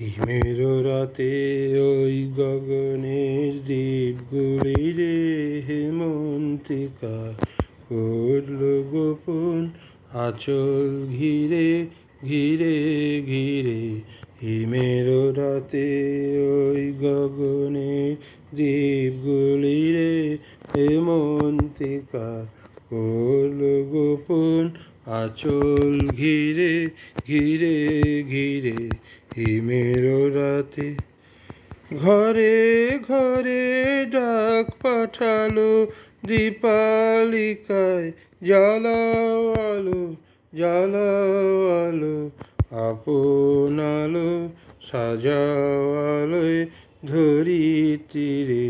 হিমের রাতে ওই গগনের দ্বীপগুলি রে হেমন্তিকা করল গোপন আচল ঘিরে ঘিরে ঘিরে। হিমের রাতে ওই গগনের দ্বীপগুলি রে হেমন্তিকা করল গোপন আচল ঘিরে ঘিরে ঘিরে। হিমের রাতে ঘরে ঘরে ডাক পাঠালো দীপালিকায়, জ্বালাও আলো জ্বালাও আলো, আপন আলো, সাজাও আলোয় ধরিত্রীরে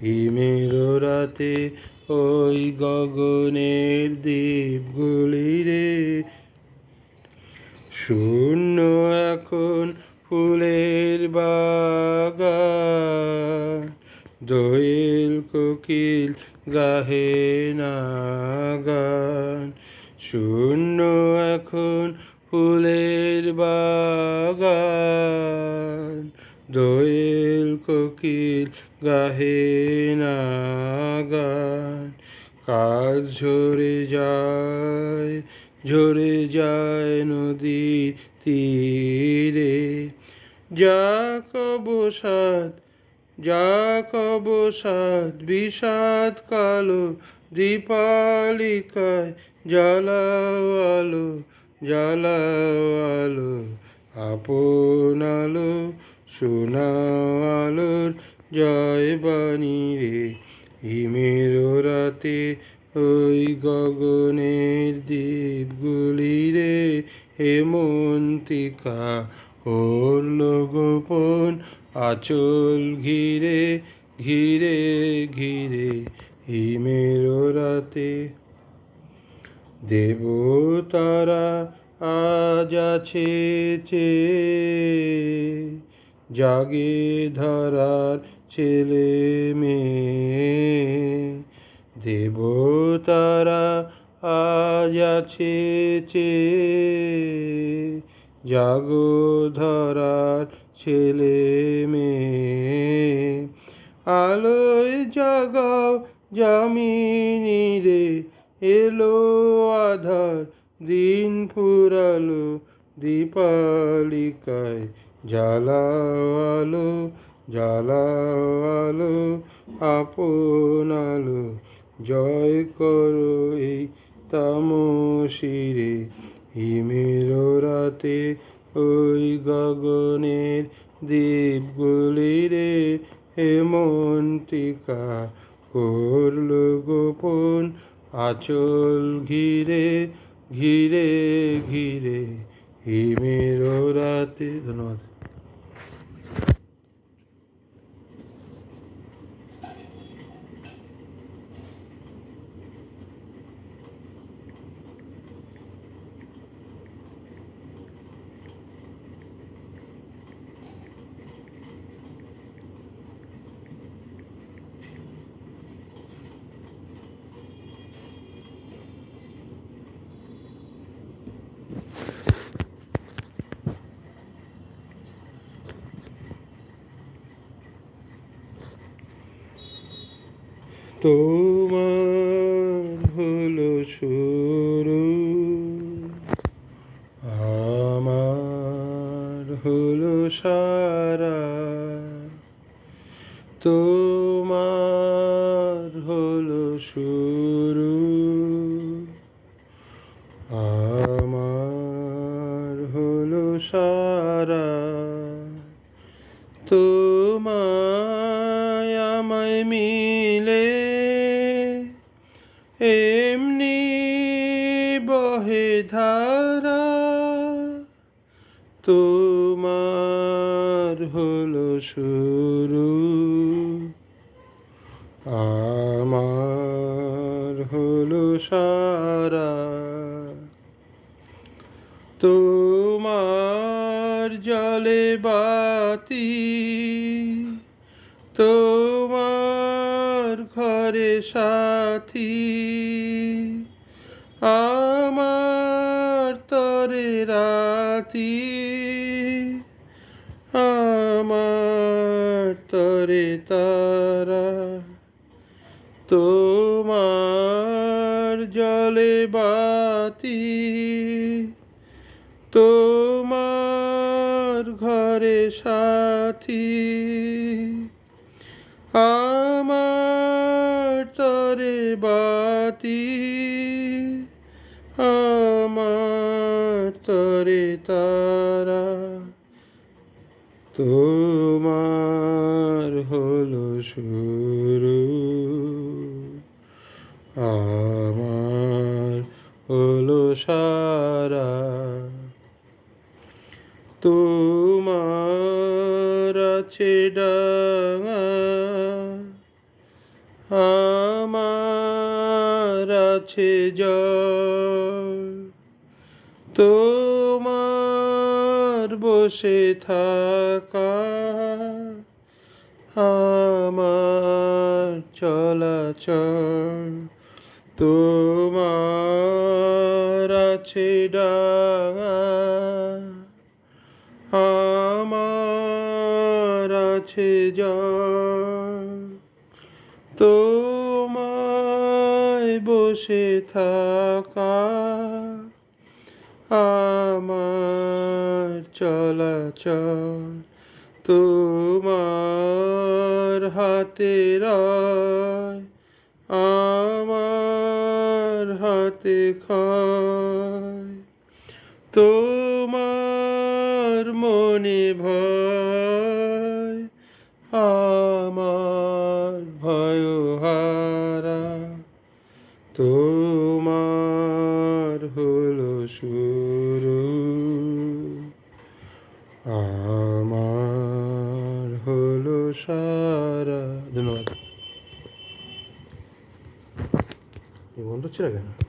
হিমের রাতে ওই গগনের দ্বীপগুলি রে, শূন্য এখন ফুলের বাগান, দোয়েল কোকিল গাহে না গান শূন্য এখন ফুলের বাগান, দোয়েল কোকিল গাহে না গান কাজ ঝরে যায় ঝরে যায় নদী তীরে। যা কবসাদ যা বিষাদ কালো দীপালিকায় জ্বালাও আলো আপন আলো, শোনাও জয় বাণী রে। হিমের রাতে ওই গগনের দ্বীপগুলি রে হেমন্তিকা করল গোপন আচল ঘিরে ঘিরে ঘিরে, হিমের রাতে। দেবতারা আজ আছে জাগে ধরার ছেলে মেয়ে। দেবতারা আজ আছে জাগো ধরার ছেলে মেয়ে। আলোয় জাগাও জামিনী রে এলো আধার দিন ফুরালো দীপালিকায়। জ্বালাও আলো জ্বালাও আলো, আপন আলো, জয় করো এই হিমের রাতে ওই গগনের দ্বীপগুলি রে হেমন্তিকা করল গোপন আচল ঘিরে ঘিরে ঘিরে। হিমের রাতে ধন্যবাদ। তোমার হলো শুরু। আমার হলো সারা। তোমার হলো শুরু। আমার হলো সারা। তোমায় আমায় মিলে তোমার হলো শুরু। আমার হলো সারা। তোমার জলে বাতি, তোমার ঘরে সাথী। আমার তরে রাতি আমার তরে তারা তোমার জলে বাতি, তোমার ঘরে সাথী। আমার তরে বাতি, আমার তরে তারা হলো আমার হলো সারা। তোমার আছে ডাঙা আমার আছে জল। তোমার বসে থাকা আমার চলাচল তোমার আছে ডাঙা আমার আছে জল। তোমায় বসে থাকা আমার চলাচল তোমার হাতে রয় আমার হাতে খায়। তোমার মনে ভয় আমার ভয় হারা তোমার Chile.